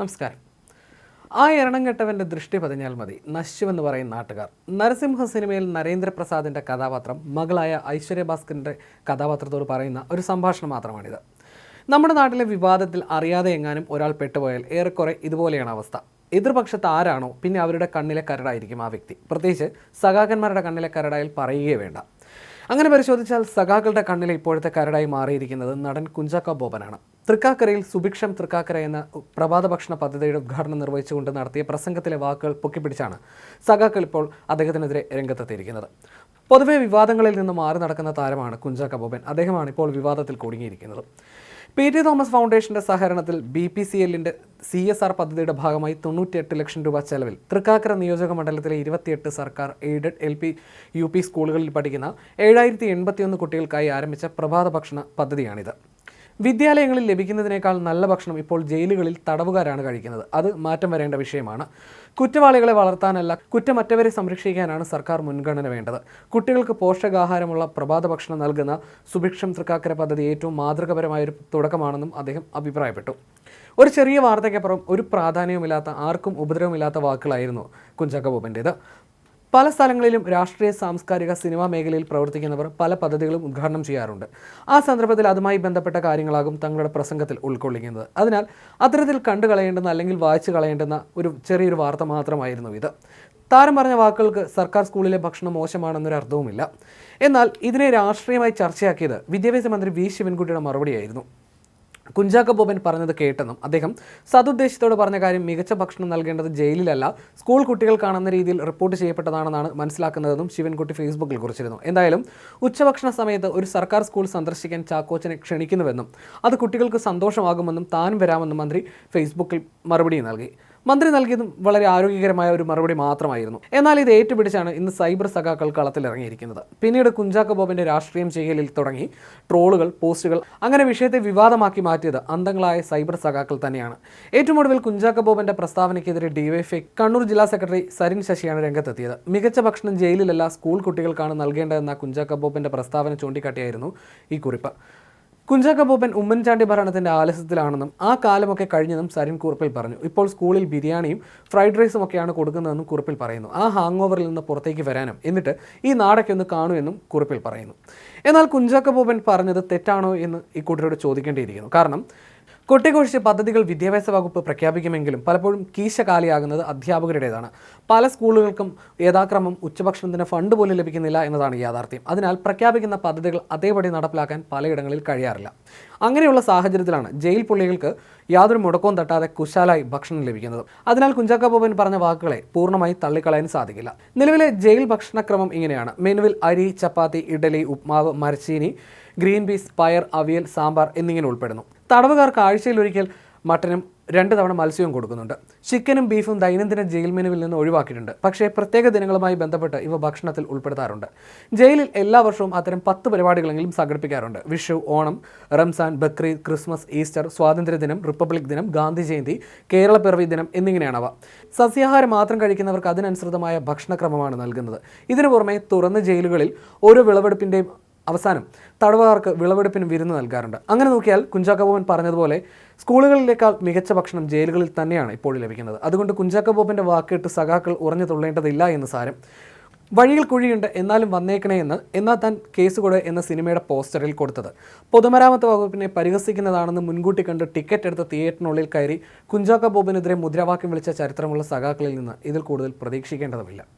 നമസ്കാരം. ആ എരണം കെട്ടവന്റെ ദൃഷ്ടി പതിഞ്ഞാൽ മതി. നശിച്ചുവെന്ന് പറയും നാട്ടുകാർ. നരസിംഹ സിനിമയിൽ നരേന്ദ്രപ്രസാദിന്റെ കഥാപാത്രം മകളായ ഐശ്വര്യ ഭാസ്കറിന്റെ കഥാപാത്രത്തോട് പറയുന്ന ഒരു സംഭാഷണം മാത്രമാണിത്. നമ്മുടെ നാട്ടിലെ വിവാദത്തിൽ അറിയാതെ എങ്ങാനും ഒരാൾ പെട്ടുപോയാൽ ഏറെക്കുറെ ഇതുപോലെയാണ് അവസ്ഥ. എതിർപക്ഷത്ത് ആരാണോ പിന്നെ അവരുടെ കണ്ണിലെ കരടായിരിക്കും ആ വ്യക്തി. പ്രത്യേകിച്ച് സഖാക്കന്മാരുടെ കണ്ണിലെ കരടായിൽ പറയുകയേ വേണ്ട. അങ്ങനെ പരിശോധിച്ചാൽ സഖാക്കളുടെ കണ്ണിലെ ഇപ്പോഴത്തെ കരടായി മാറിയിരിക്കുന്നത് നടൻ കുഞ്ചാക്കോ ബോബനാണ്. തൃക്കാക്കരയിൽ സുഭിക്ഷം തൃക്കാക്കര എന്ന പ്രഭാത ഭക്ഷണ പദ്ധതിയുടെ ഉദ്ഘാടനം നിർവഹിച്ചുകൊണ്ട് നടത്തിയ പ്രസംഗത്തിലെ വാക്കുകൾ പൊക്കിപ്പിടിച്ചാണ് സഖാക്കൾ ഇപ്പോൾ അദ്ദേഹത്തിനെതിരെ രംഗത്തെത്തിയിരിക്കുന്നത്. പൊതുവെ വിവാദങ്ങളിൽ നിന്ന് മാറി നടക്കുന്ന താരമാണ് കുഞ്ചാക്കോ അദ്ദേഹമാണ് ഇപ്പോൾ വിവാദത്തിൽ കുടുങ്ങിയിരിക്കുന്നത്. പി. ടി. തോമസ് ഫൗണ്ടേഷന്റെ സഹകരണത്തിൽ ബി. പി. സി. എല്ലിന്റെ സി. എസ്. ആർ. പദ്ധതിയുടെ ഭാഗമായി തൊണ്ണൂറ്റിയെട്ട് ലക്ഷം രൂപ ചെലവിൽ തൃക്കാക്കര നിയോജക മണ്ഡലത്തിലെ ഇരുപത്തിയെട്ട് സർക്കാർ aided L P U P സ്കൂളുകളിൽ പഠിക്കുന്ന ഏഴായിരത്തി എൺപത്തിയൊന്ന് കുട്ടികൾക്കായി ആരംഭിച്ച പ്രഭാത ഭക്ഷണ പദ്ധതിയാണിത്. വിദ്യാലയങ്ങളിൽ ലഭിക്കുന്നതിനേക്കാൾ നല്ല ഭക്ഷണം ഇപ്പോൾ ജയിലുകളിൽ തടവുകാരാണ് കഴിക്കുന്നത്. അത് മാറ്റം വരേണ്ട വിഷയമാണ്. കുറ്റവാളികളെ വളർത്താനല്ല കുറ്റമറ്റവരെ സംരക്ഷിക്കാനാണ് സർക്കാർ മുൻഗണന വേണ്ടത്. കുട്ടികൾക്ക് പോഷകാഹാരമുള്ള പ്രഭാത ഭക്ഷണം നൽകുന്ന സുഭിക്ഷം തൃക്കാക്കര പദ്ധതി ഏറ്റവും മാതൃകപരമായൊരു തുടക്കമാണെന്നും അദ്ദേഹം അഭിപ്രായപ്പെട്ടു. ഒരു ചെറിയ വാർത്തയ്ക്കപ്പുറം ഒരു പ്രാധാന്യവുമില്ലാത്ത ആർക്കും ഉപദ്രവമില്ലാത്ത വാക്കുകളായിരുന്നു കുഞ്ചാക്കോ ബോബന്റേത് പല സ്ഥലങ്ങളിലും രാഷ്ട്രീയ സാംസ്കാരിക സിനിമാ മേഖലയിൽ പ്രവർത്തിക്കുന്നവർ പല പദ്ധതികളും ഉദ്ഘാടനം ചെയ്യാറുണ്ട്. ആ സന്ദർഭത്തിൽ അതുമായി ബന്ധപ്പെട്ട കാര്യങ്ങളാകും തങ്ങളുടെ പ്രസംഗത്തിൽ ഉൾക്കൊള്ളിക്കുന്നത്. അതിനാൽ അത്തരത്തിൽ കണ്ടു കളയേണ്ടുന്ന അല്ലെങ്കിൽ വായിച്ചു കളയേണ്ടുന്ന ഒരു ചെറിയൊരു വാർത്ത മാത്രമായിരുന്നു ഇത്. താരം പറഞ്ഞ വാക്കുകൾക്ക് സർക്കാർ സ്കൂളിലെ ഭക്ഷണം മോശമാണെന്നൊരു അർത്ഥവുമില്ല. എന്നാൽ ഇതിനെ രാഷ്ട്രീയമായി ചർച്ചയാക്കിയത് വിദ്യാഭ്യാസ മന്ത്രി വി. ശിവൻകുട്ടിയുടെ മറുപടിയായിരുന്നു. കുഞ്ചാക്കോ ബോബൻ പറഞ്ഞത് കേട്ടെന്നും അദ്ദേഹം സതുദ്ദേശത്തോട് പറഞ്ഞ കാര്യം മികച്ച ഭക്ഷണം നൽകേണ്ടത് ജയിലിലല്ല സ്കൂൾ കുട്ടികൾക്കാണെന്ന രീതിയിൽ റിപ്പോർട്ട് ചെയ്യപ്പെട്ടതാണെന്നാണ് മനസ്സിലാക്കുന്നതെന്നും ശിവൻകുട്ടി ഫേസ്ബുക്കിൽ കുറിച്ചിരുന്നു. എന്തായാലും ഉച്ചഭക്ഷണ സമയത്ത് ഒരു സർക്കാർ സ്കൂൾ സന്ദർശിക്കാൻ ചാക്കോച്ചനെ ക്ഷണിക്കുന്നുവെന്നും അത് കുട്ടികൾക്ക് സന്തോഷമാകുമെന്നും താനും വരാമെന്നും മന്ത്രി ഫേസ്ബുക്കിൽ മറുപടി നൽകി. മന്ത്രി നൽകിയതും വളരെ ആരോഗ്യകരമായ ഒരു മറുപടി മാത്രമായിരുന്നു. എന്നാൽ ഇത് ഏറ്റുപിടിച്ചാണ് ഇന്ന് സൈബർ സഖാക്കൾ കളത്തിലിറങ്ങിയിരിക്കുന്നത് പിന്നീട് കുഞ്ചാക്കോ ബോബിന്റെ രാഷ്ട്രീയം ചെയ്യലിൽ തുടങ്ങി ട്രോളുകൾ പോസ്റ്റുകൾ അങ്ങനെ വിഷയത്തെ വിവാദമാക്കി മാറ്റിയത് അന്തങ്ങളായ സൈബർ സഖാക്കൾ തന്നെയാണ്. ഏറ്റവും ഒടുവിൽ കുഞ്ചാക്കോ ബോബിന്റെ പ്രസ്താവനയ്ക്കെതിരെ ഡിവൈഎഫ്ഐ കണ്ണൂർ ജില്ലാ സെക്രട്ടറി സരിൻ ശശിയാണ് രംഗത്തെത്തിയത്. മികച്ച ഭക്ഷണം ജയിലിലല്ല സ്കൂൾ കുട്ടികൾക്കാണ് നൽകേണ്ടതെന്ന കുഞ്ചാക്കോ ബോബിന്റെ പ്രസ്താവന ചൂണ്ടിക്കാട്ടിയായിരുന്നു ഈ കുറിപ്പ്. കുഞ്ചാക്ക ബോബൻ ഉമ്മൻചാണ്ടി ഭരണത്തിന്റെ ആലസ്യത്തിലാണെന്നും ആ കാലമൊക്കെ കഴിഞ്ഞെന്നും സരിൻ കുറിപ്പിൽ പറഞ്ഞു. ഇപ്പോൾ സ്കൂളിൽ ബിരിയാണിയും ഫ്രൈഡ് റൈസും ഒക്കെയാണ് കൊടുക്കുന്നതെന്നും കുറിപ്പിൽ പറയുന്നു. ആ ഹാങ് ഓവറിൽ നിന്ന് പുറത്തേക്ക് വരാനും. എന്നിട്ട് ഈ നാടൊക്കെ ഒന്ന് കാണുമെന്നും കുറിപ്പിൽ പറയുന്നു. എന്നാൽ കുഞ്ചാക്ക ബോബൻ പറഞ്ഞത് തെറ്റാണോ എന്ന് ഈ കൂട്ടരോട് ചോദിക്കേണ്ടിയിരിക്കുന്നു. കാരണം കൊട്ടിക്കൊഴിച്ച് പദ്ധതികൾ വിദ്യാഭ്യാസ വകുപ്പ് പ്രഖ്യാപിക്കുമെങ്കിലും പലപ്പോഴും കീശ കാലിയാകുന്നത് അധ്യാപകരുടേതാണ്. പല സ്കൂളുകൾക്കും യഥാക്രമം ഉച്ചഭക്ഷണത്തിന് ഫണ്ട് പോലും ലഭിക്കുന്നില്ല എന്നതാണ് യാഥാർത്ഥ്യം. അതിനാൽ പ്രഖ്യാപിക്കുന്ന പദ്ധതികൾ അതേപടി നടപ്പിലാക്കാൻ പലയിടങ്ങളിൽ കഴിയാറില്ല. അങ്ങനെയുള്ള സാഹചര്യത്തിലാണ് ജയിൽ പുള്ളികൾക്ക് യാതൊരു മുടക്കവും തട്ടാതെ കുശാലായി ഭക്ഷണം ലഭിക്കുന്നത്. അതിനാൽ കുഞ്ചാക്ക ബോബൻ പറഞ്ഞ വാക്കുകളെ പൂർണമായി തള്ളിക്കളയാൻ സാധിക്കില്ല. നിലവിലെ ജയിൽ ഭക്ഷണക്രമം ഇങ്ങനെയാണ്. മെനുവിൽ അരി ചപ്പാത്തി ഇഡലി ഉപ്മാവ് മരച്ചീനി ഗ്രീൻ പീസ് പയർ അവിയൽ സാമ്പാർ എന്നിങ്ങനെ ഉൾപ്പെടുന്നു. തടവുകാർക്ക് ആഴ്ചയിലൊരിക്കൽ മട്ടനും രണ്ട് തവണ മത്സ്യവും കൊടുക്കുന്നുണ്ട്. ചിക്കനും ബീഫും ദൈനംദിന ജയിൽ മെനുവിൽ നിന്ന് ഒഴിവാക്കിയിട്ടുണ്ട്. പക്ഷേ പ്രത്യേക ദിനങ്ങളുമായി ബന്ധപ്പെട്ട് ഇവ ഭക്ഷണത്തിൽ ഉൾപ്പെടുത്താറുണ്ട്. ജയിലിൽ എല്ലാ വർഷവും അത്തരം പത്ത് പരിപാടികളെങ്കിലും സംഘടിപ്പിക്കാറുണ്ട്. വിഷു ഓണം റംസാൻ ബക്രീദ് ക്രിസ്മസ് ഈസ്റ്റർ സ്വാതന്ത്ര്യദിനം റിപ്പബ്ലിക് ദിനം ഗാന്ധി ജയന്തി കേരള പിറവി ദിനം എന്നിങ്ങനെയാണവ സസ്യാഹാരം മാത്രം കഴിക്കുന്നവർക്ക് അതിനനുസൃതമായ ഭക്ഷണക്രമമാണ് നൽകുന്നത്. ഇതിനു പുറമെ തുറന്ന ജയിലുകളിൽ ഓരോ വിളവെടുപ്പിന്റെയും അവസാനം തടവുകാർക്ക് വിളവെടുപ്പിന് വിരുന്ന് നൽകാറുണ്ട്. അങ്ങനെ നോക്കിയാൽ കുഞ്ചാക്കബോബൻ പറഞ്ഞതുപോലെ സ്കൂളുകളിലേക്കാൾ മികച്ച ഭക്ഷണം ജയിലുകളിൽ തന്നെയാണ് ഇപ്പോൾ ലഭിക്കുന്നത്. അതുകൊണ്ട് കുഞ്ചാക്കബോബന്റെ വാക്കിട്ട് സഖാക്കൾ ഉറഞ്ഞു തുള്ളേണ്ടതില്ല എന്ന് സാരം. വഴിയിൽ കുഴിയുണ്ട് എന്നാലും വന്നേക്കണേ എന്ന് എന്നാൽ താൻ കേസ് കൊട് എന്ന സിനിമയുടെ പോസ്റ്ററിൽ കൊടുത്തത്. പൊതുമരാമത്ത് വകുപ്പിനെ പരിഹസിക്കുന്നതാണെന്ന് മുൻകൂട്ടി കണ്ട് ടിക്കറ്റ് എടുത്ത് തിയേറ്ററിനുള്ളിൽ കയറി കുഞ്ചാക്ക ബോബിനെതിരെ മുദ്രാവാക്യം വിളിച്ച ചരിത്രമുള്ള സഖാക്കളിൽ നിന്ന് ഇതിൽ കൂടുതൽ പ്രതീക്ഷിക്കേണ്ടതുമില്ല.